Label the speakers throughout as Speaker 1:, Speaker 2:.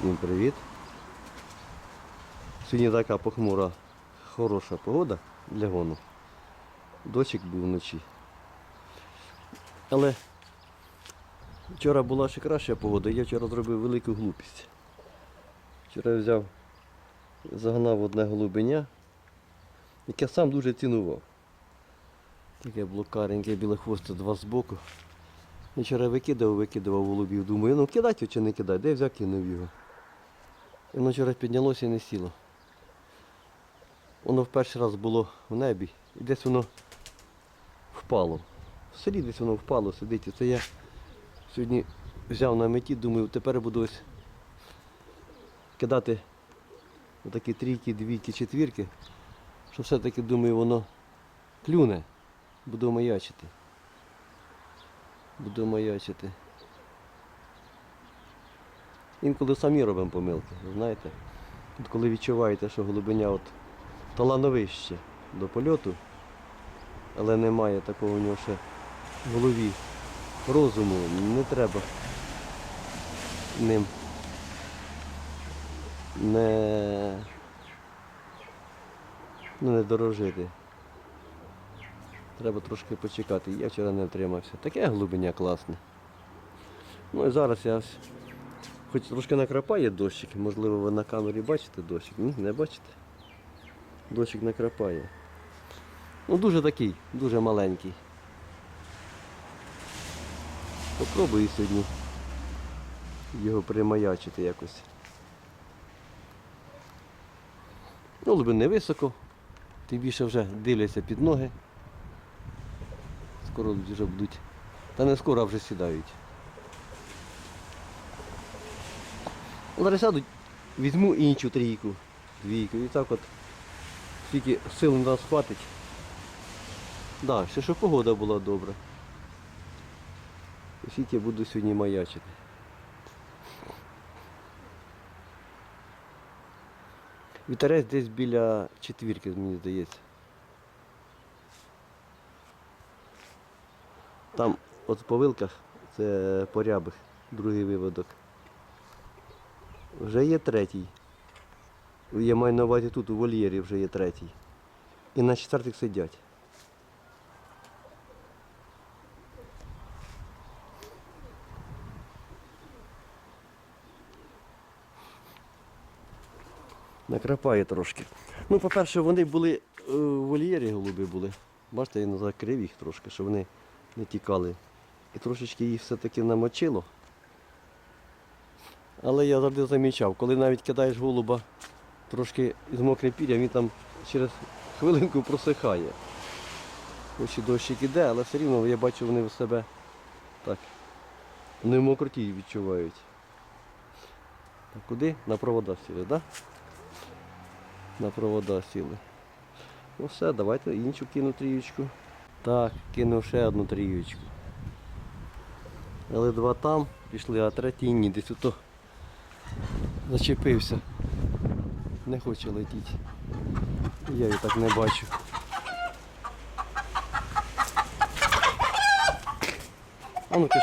Speaker 1: Всім привіт. Сьогодні така похмура, хороша погода для гону. Дощик був вночі. Але вчора була ще краща погода, я вчора зробив велику глупість. Вчора взяв, загнав одне голубеня, яке сам дуже цінував. Таке блокареньке біле хвосте два збоку. Вчора викидав, викидав голубів. Думаю, ну кидати чи не кидати, де взяв, кинув його. І воно вчора піднялося і не сіло. Воно в перший раз було в небі і десь воно впало. В селі десь воно впало, сидить. Це я сьогодні взяв на меті, думаю, тепер буду ось кидати такі трійки, двійки, четвірки, що все-таки думаю, воно клюне, буду маячити. Буду маячити. Інколи самі робимо помилки, знаєте. От коли відчуваєте, що голубеня от талановище до польоту, але немає такого у нього ще в голові розуму, не треба ним не, ну, не дорожити. Треба трошки почекати. Я вчора не втримався. Таке глибиня класне. Ну і зараз я хоч трошки накрапає дощик, можливо ви на камері бачите дощик. Ні, не бачите? Дощик накрапає. Ну дуже такий, дуже маленький. Попробую сьогодні його примаячити якось. Ну, глибин не високо, тим більше вже дивляться під ноги. Скоро вже будуть. Та не скоро вже сідають. Зараз візьму іншу трійку, двійку. І так от скільки сил на нас хватить. Да, ще щоб погода була добра. Скільки я буду сьогодні маячити. Вітерець десь біля четвірки, мені здається. Там от по вилках це порябих, другий виводок. Вже є третій. Я маю на увазі тут у вольєрі вже є третій. І на четвертих сидять. Накрапає трошки. Ну, по-перше, вони були е, в вольєрі голуби були. Бачите, я закрив їх трошки, щоб вони не тікали. І трошечки їх все-таки намочило. Але я завжди замічав, коли навіть кидаєш голуба трошки з мокрим пір'ям, він там через хвилинку просихає. Хоч і дощик іде, але все рівно я бачу, вони в себе так не в мокроті відчувають. Так, куди? На провода сіли, так? На провода сіли. Ну все, давайте іншу кину трієчку. Так, кинув ще одну трієчку. Але два там пішли, а третій ні, десь ото зачепився. Не хоче летіти. Я її так не бачу. А ну ж.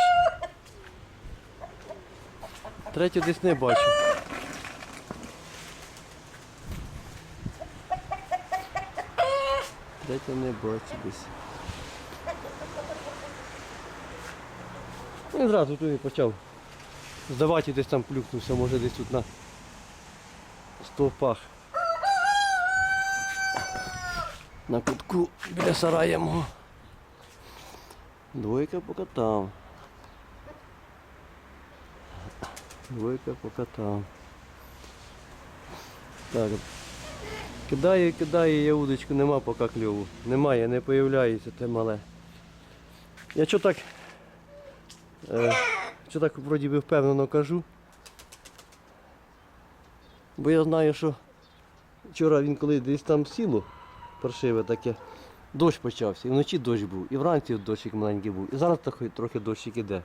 Speaker 1: Третю десь не бачу. Третю не бачу десь. Ну і зразу туди почав здавати десь там плюхнувся, може десь тут на стовпах. На кутку біля сарая мого. Двойка по котам. Двойка по котам. Так. Кидаю, кидаю я удочку, нема поки кльову. Немає, не появляється те мале. Я що так, е, що так вроді би впевнено кажу. Бо я знаю, що вчора він коли десь там сіло, паршиве таке, дощ почався, і вночі дощ був, і вранці дощик маленький був, і зараз трохи, трохи дощик іде.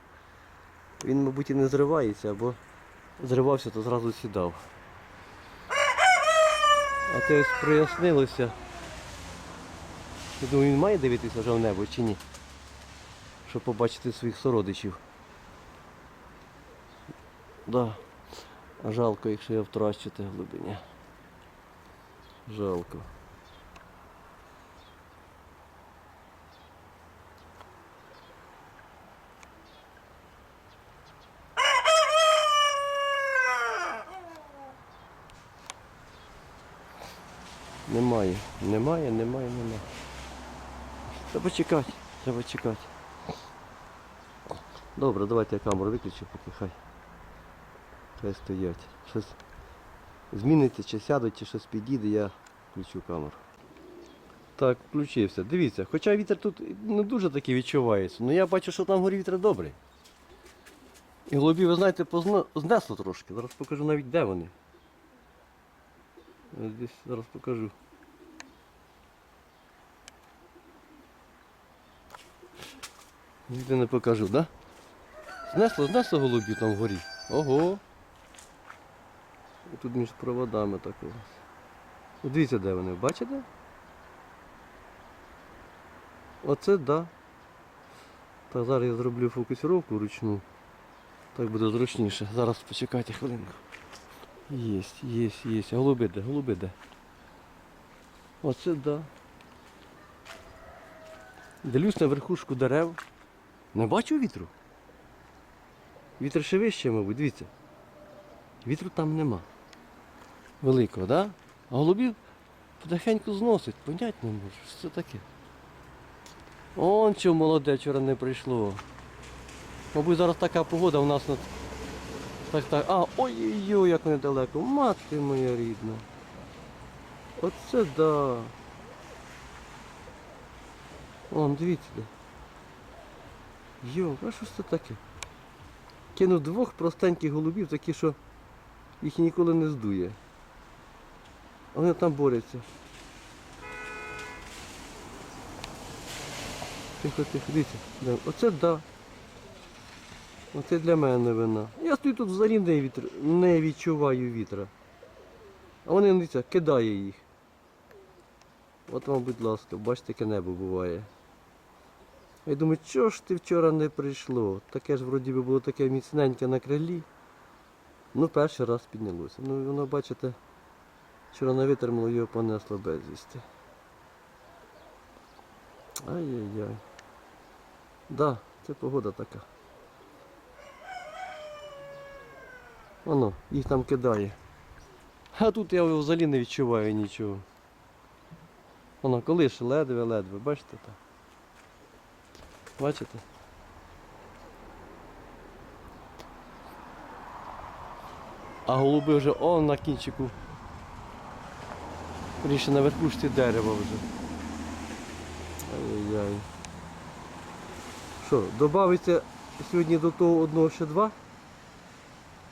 Speaker 1: Він, мабуть, і не зривається, або зривався, то зразу сідав. А це ось прояснилося. Я думаю, він має дивитися вже в небо чи ні? Щоб побачити своїх сородичів. Да. Жалко, якщо я втрачу те глибиня. Жалко. Немає, немає, немає, немає. Треба чекати, треба чекати. Добре, давайте я камеру виключу, поки хай. Хай стоять. Щось зміниться, чи сядуть, чи щось підійде, я включу камеру. Так, включився. Дивіться, хоча вітер тут не дуже такий відчувається, але я бачу, що там горі вітер добрий. І голубі, ви знаєте, позна... знесло трошки. Зараз покажу навіть де вони. Ось Десь зараз покажу. Ніде не покажу, да? Знесло, знесло голубів там вгорі. Ого. Тут між проводами так у вас. От Дивіться, де вони, бачите? Оце да. Так, зараз я зроблю фокусировку ручну. Так буде зручніше. Зараз почекайте хвилинку. Єсть, єсть, єсть. Голуби де, голуби де. Оце да. Дивлюсь на верхушку дерев. Не бачу вітру. Вітер ще вище, мабуть, дивіться. Вітру там нема. Великого, да? А голубів потихеньку зносить, понять не можу. Що це таке? Он чого молоде вчора не прийшло. Мабуть, зараз така погода у нас на. Так, так. А, ой-ой-ой, як недалеко. Мати моя рідна. Оце да. Вон, дивіться. Йо, а що ж це таке? Кинув двох простеньких голубів, такі, що їх ніколи не здує. Вони там борються. Тихо, тихо, дивіться. Оце да. Оце для мене вина. Я стою тут взагалі не, вітр, не відчуваю вітра. А вони, дивіться, кидає їх. От вам, будь ласка, бачите, яке небо буває. Я думаю, чого ж ти вчора не прийшло? Таке ж вроді би було таке міцненьке на крилі. Ну, перший раз піднялося. Ну воно, бачите, вчора не витримало, його понесло безвісти. Ай-яй-яй. Да, це погода така. Воно, їх там кидає. А тут я взагалі не відчуваю нічого. Воно колише ледве-ледве, бачите так? Бачите? А голуби вже он на кінчику. Ріше на верхушці дерева вже. Ай-яй. Що, додається сьогодні до того одного ще два?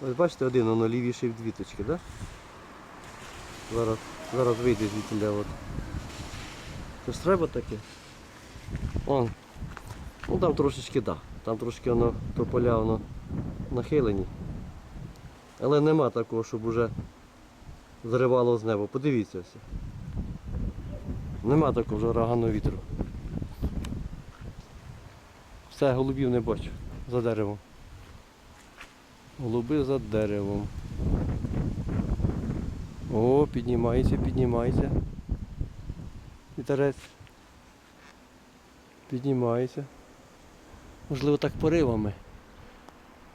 Speaker 1: Ось бачите, один воно лівіший в дві точки, да? Зараз, зараз вийде звідти от. Це ж треба таке? Вон. Ну там трошечки да. Там трошки воно тополя воно нахилені. Але нема такого, щоб уже зривало з неба. Подивіться все. Нема такого вже ураганного вітру. Все, голубів не бачу. За деревом. Голуби за деревом. О, піднімається, піднімається. Вітерець. Піднімається. Можливо, так поривами.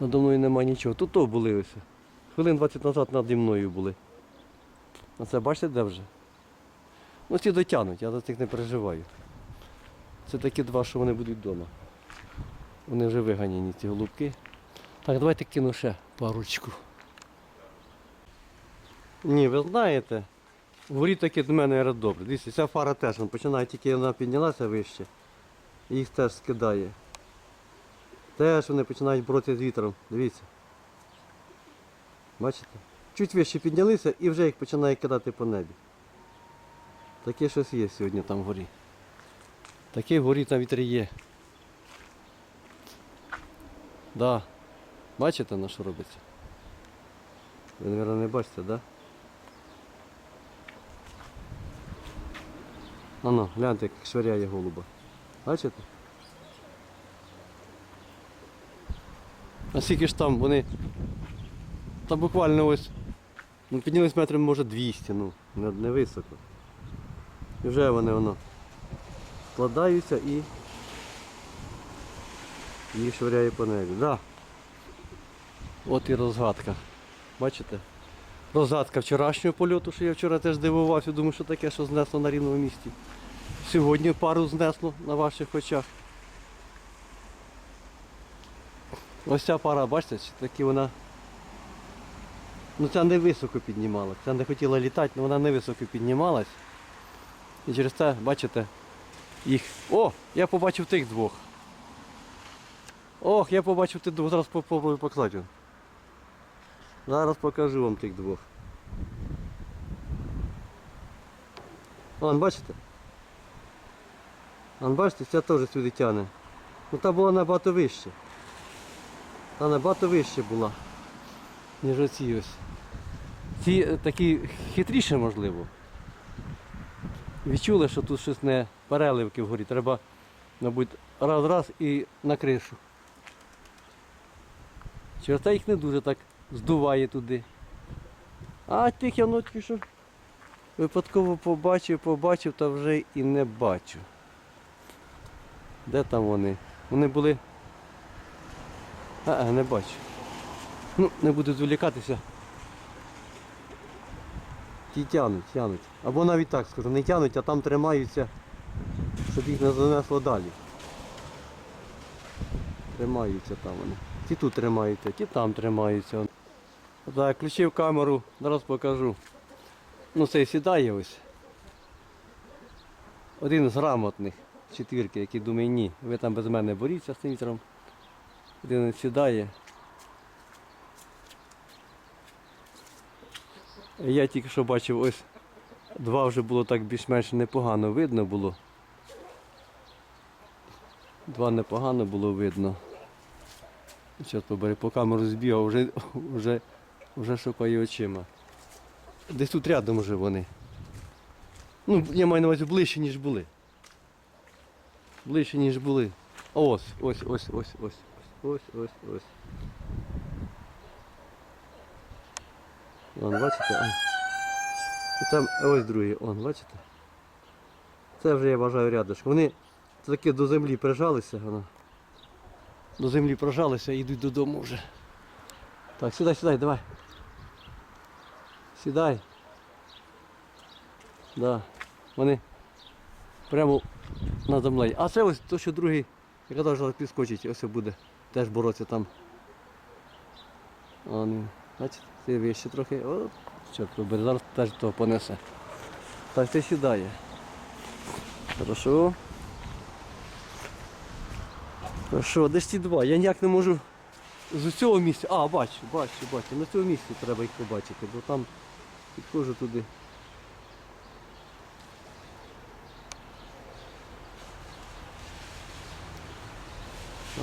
Speaker 1: Надо мною нема нічого. Тут то були. Хвилин 20 назад наді мною були. А це бачите де вже? Ну ці дотягнуть, я за цих не переживаю. Це такі два, що вони будуть вдома. Вони вже виганяні, ці голубки. Так, давайте кину ще парочку. Ні, ви знаєте, вгорі таке до мене рад добре. Дивіться, ця фара теж починає, тільки вона піднялася вище. Їх теж скидає. Теж вони починають боротися з вітром. Дивіться. Бачите? Чуть вище піднялися і вже їх починає кидати по небі. Таке щось є сьогодні там вгорі. Таке вгорі там вітер є. Да. Бачите на що робиться? Ви, мабуть, не бачите, так? Да? Ано, гляньте, як швиряє голуба. Бачите? А скільки ж там вони та буквально ось. Ну, піднялись метрів, може 200, ну, не, не високо. Вже вони воно складаються і їх швиряє по небі. Да. От і розгадка. Бачите? Розгадка вчорашнього польоту, що я вчора теж дивувався, думаю, що таке, що знесло на рівному місці. Сьогодні пару знесло на ваших очах. Ось ця пара, бачите, чи таки вона. Ну ця не високо піднімалась. Ця не хотіла літати, але вона не високо піднімалась. І через це, бачите, їх. О! Я побачив тих двох. Ох, я побачив тих двох. Зараз попробую показати. Зараз покажу вам тих двох. Вон, бачите? Вон, бачите, ця теж сюди тягне. Ну та була набагато вище. Та набагато вище була, ніж оці ось. Ці такі хитріші, можливо. Відчули, що тут щось не переливки вгорі. Треба, мабуть, раз-раз і на кришу. Через те їх не дуже так здуває туди. А тих я ночі що випадково побачив, побачив, та вже і не бачу. Де там вони? Вони були. А, не бачу. Ну, не буду зволікатися. Ті тянуть, тянуть. Або навіть так скажу, не тянуть, а там тримаються, щоб їх не занесло далі. Тримаються там вони. Ті тут тримаються, ті там тримаються. Так, включив камеру, зараз покажу. Ну цей сідає ось. Один з грамотних четвірки, який думає, ні, ви там без мене боріться з цим вітром. Один сідає. Я тільки що бачив, ось два вже було так більш-менш непогано видно було. Два непогано було видно. Зараз побери по камеру збігав, вже, вже, вже шукаю очима. Десь тут рядом вже вони. Ну, я маю на увазі ближче, ніж були. Ближче, ніж були. Ось, ось, ось, ось, ось, ось, ось, ось. Вон, бачите? А. І там ось другий, он, бачите? Це вже я вважаю рядышком. Вони таки до землі прижалися, воно. До землі прижалися і йдуть додому вже. Так, сідай, сідай, давай. Сідай. Да. Вони прямо на землі. А це ось то, що другий, яка зараз підскочить, ось буде. Теж боротися там. А, бачите, це вище трохи. О, побери, зараз теж того понесе. Так, це сідає. Хорошо. Хорошо, десь ці два. Я ніяк не можу з цього місця. А, бачу, бачу, бачу. На цьому місці треба їх побачити, бо там підходжу туди.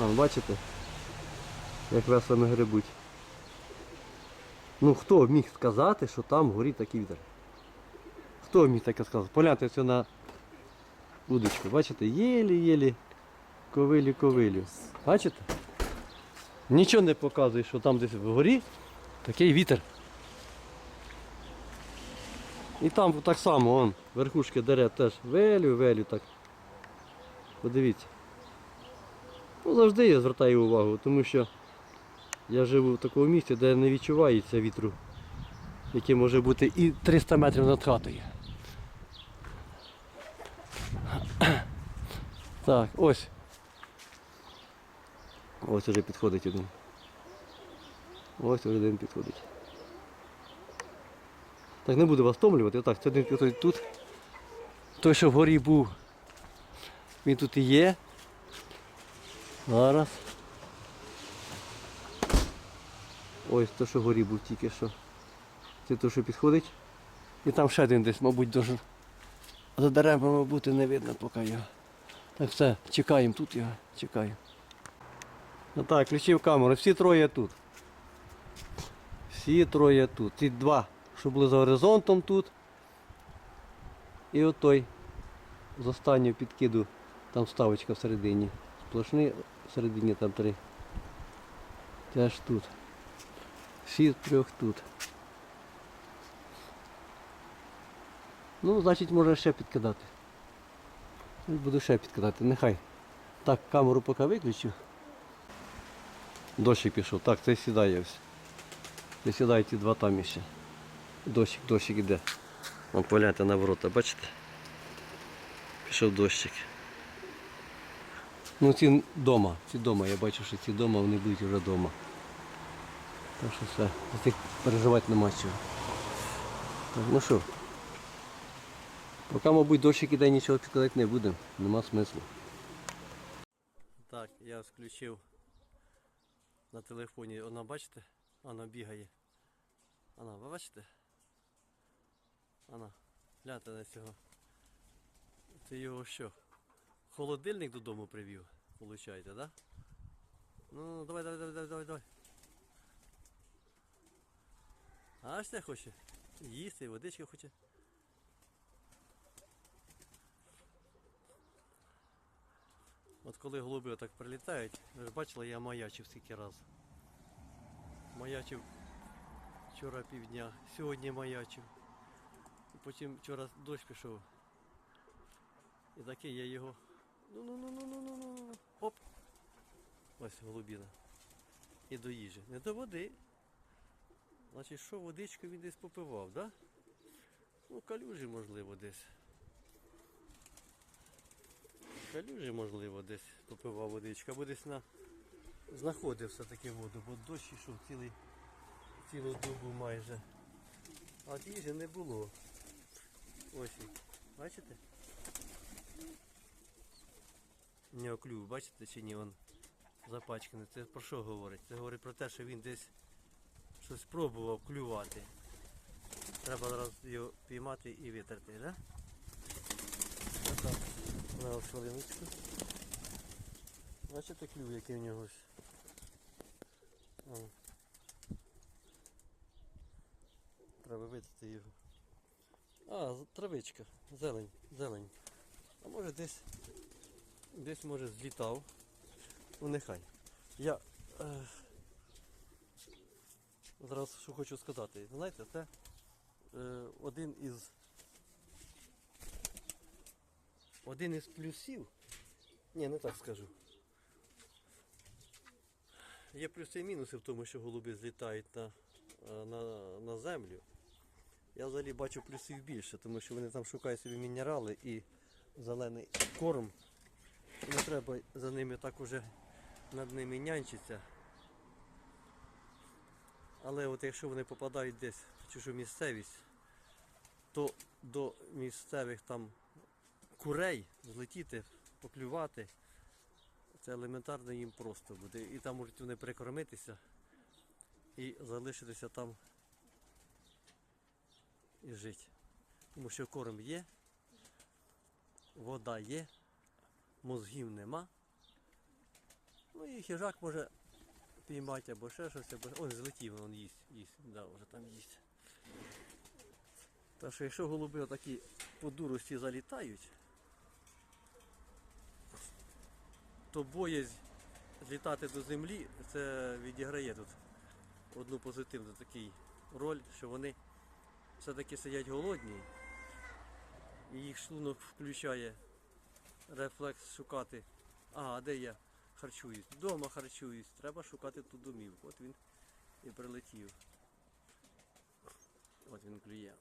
Speaker 1: А, бачите? Як весело грибуть. Ну хто міг сказати, що там горить такий вітер? Хто міг таке сказати? Погляньте все на удочку. Бачите? Єлі-єлі ковилю ковилю. Бачите? Нічого не показує, що там десь вгорі такий вітер. І там так само, он, верхушки дерев теж велю, велю так. Подивіться. Ну, завжди я звертаю увагу, тому що я живу в такому місці, де не відчувається вітру, який може бути і 300 метрів над хатою. Так, ось. Ось уже підходить один. Ось уже один підходить. Так, не буду вас втомлювати. Отак, це один підходить тут. Той, що вгорі був, він тут і є. Зараз. Ось той, що вгорі був тільки що. Це той, що підходить. І там ще один десь, мабуть, дуже. За деревами бути не видно поки його. Так все, чекаємо тут його, чекаємо. Ну так, включив камеру, всі троє тут. Всі троє тут. Ці два, що були за горизонтом тут. І от той з останнього підкиду, там ставочка всередині. Сплошний, всередині там три. Теж тут. Всі трьох тут. Ну, значить, можна ще підкидати. Буду ще підкидати, нехай. Так, камеру поки виключу. Дощик пішов. Так, це сідає ось. Не сідають ті два там іще. Дощик, дощик іде. Вон погляньте на ворота, бачите? Пішов дощик. Ну ці дома, ці дома, я бачу, що ці дома, вони будуть вже вдома. Так що все, за переживати нема чого. Так, ну що, поки, мабуть, дощик іде, нічого підкладати не будемо, нема смислу. Так, я включив на телефоні, вона бачите, вона бігає. Вона, ви бачите? Вона, гляньте на цього. Це його що? Холодильник додому привів, виходить, так? Да? Ну, давай, давай, давай, давай, давай, давай. А що хоче? Їсти, водички хоче. От коли голуби отак прилітають, ви ж бачили, я маячив скільки раз. Маячив вчора півдня, сьогодні маячив. І потім вчора дощ пішов. І такий я його. Ну ну ну ну ну ну ну ну. Оп! Ось голубіна. І до їжі. Не до води. Значить, що водичку він десь попивав, да? Ну, калюжі, можливо, десь. Калюжі, можливо, десь попивав водичку, або десь на... знаходив все-таки воду, бо дощ йшов цілий, цілу добу майже. А їжі не було. Ось. Бачите? Нього бачите чи ні, він запачканий. Це про що говорить? Це говорить про те, що він десь щось пробував клювати. Треба зараз його піймати і витерти, да? Отак. На хвилиночку. Бачите клюв, який у нього. О. Треба витерти його. А, травичка, зелень, зелень. А може десь десь може злітав. Ну нехай. Я е, зараз що хочу сказати. Знаєте, це е, один із один із плюсів. Ні, не так скажу. Є плюси і мінуси в тому, що голуби злітають на, е, на, на землю. Я взагалі бачу плюсів більше, тому що вони там шукають собі мінерали і зелений корм. Не треба за ними так уже над ними нянчитися. Але от якщо вони попадають десь в чужу місцевість, то до місцевих там курей злетіти, поклювати, це елементарно їм просто буде. І там можуть вони перекормитися і залишитися там і жити. Тому що корм є, вода є, мозгів нема. Ну і хижак може піймати або ще щось, або. Ой, злетів, він їсть, їсть, да, вже там їсть. Так що якщо голуби отакі по дурості залітають, то боязнь злітати до землі, це відіграє тут одну позитивну такий роль, що вони все-таки сидять голодні, і їх шлунок включає рефлекс шукати. А, де я харчуюсь? Дома харчуюсь, треба шукати ту домівку. От він і прилетів. От він клює.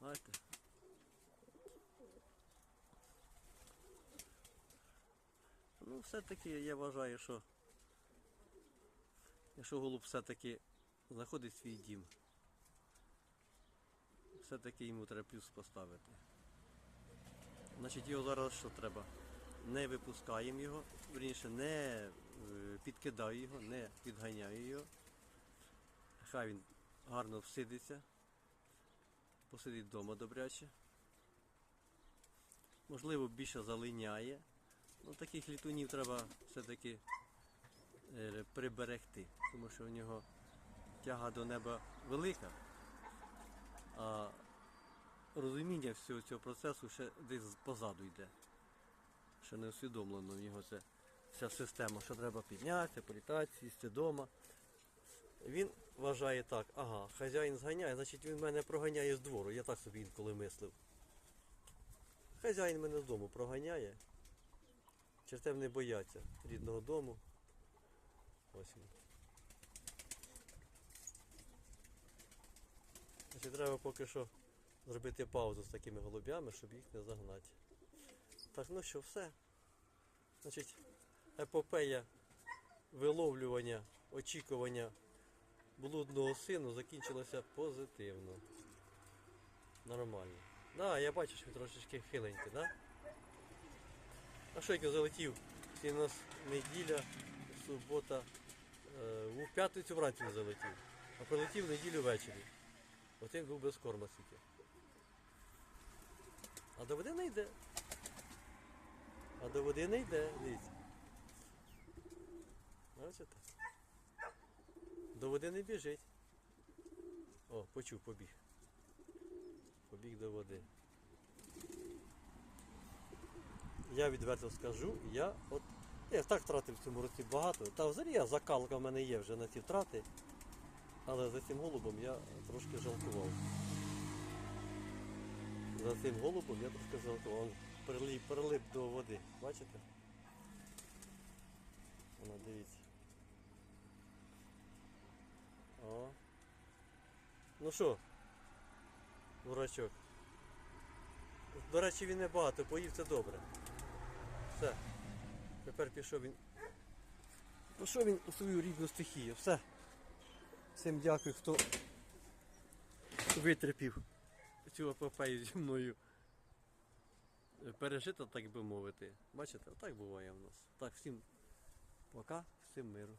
Speaker 1: Бачите? Ну, все-таки я вважаю, що якщо голуб все-таки знаходить свій дім, все-таки йому треба плюс поставити. Значить його зараз що треба? Не випускаємо його, верніше не е, підкидаю його, не підганяю його. Хай він гарно всидиться, посидить вдома добряче. Можливо, більше залиняє. Ну, таких літунів треба все-таки е, приберегти, тому що у нього тяга до неба велика, а розуміння всього цього процесу ще десь позаду йде. Ще не усвідомлено в нього це ця система, що треба піднятися, політати, сісти вдома. Він вважає так, ага, хазяїн зганяє, значить він мене проганяє з двору. Я так собі інколи мислив. Хазяїн мене з дому проганяє. Чертем не бояться рідного дому. Ось він. Значить, треба поки що зробити паузу з такими голубями, щоб їх не загнати. Так, ну що, все. Значить, епопея виловлювання, очікування блудного сину закінчилася позитивно. Нормально. Да, я бачу, що він трошечки хиленький, да? А що як залетів? Це у нас неділя, субота. Е, у п'ятницю вранці залетів. А прилетів неділю ввечері. От він був без корма тільки. А до води не йде. А до води не йде, дивіться. Бачите? До води не біжить. О, почув, побіг. Побіг до води. Я відверто скажу, я от. Я так втратив в цьому році багато. Та взагалі я закалка в мене є вже на ці втрати. Але за цим голубом я трошки жалкував. За цим голубом я трошки жалкував. Він прилип, прилип до води. Бачите? Вона дивіться. О. Ну що, дурачок. До речі, він не багато, поїв це добре. Все. Тепер пішов він. Пішов він у свою рідну стихію. Все. Всім дякую, хто витерпів цю епопею зі мною. Пережито, так би мовити. Бачите, так буває в нас. Так, всім пока, всім миру.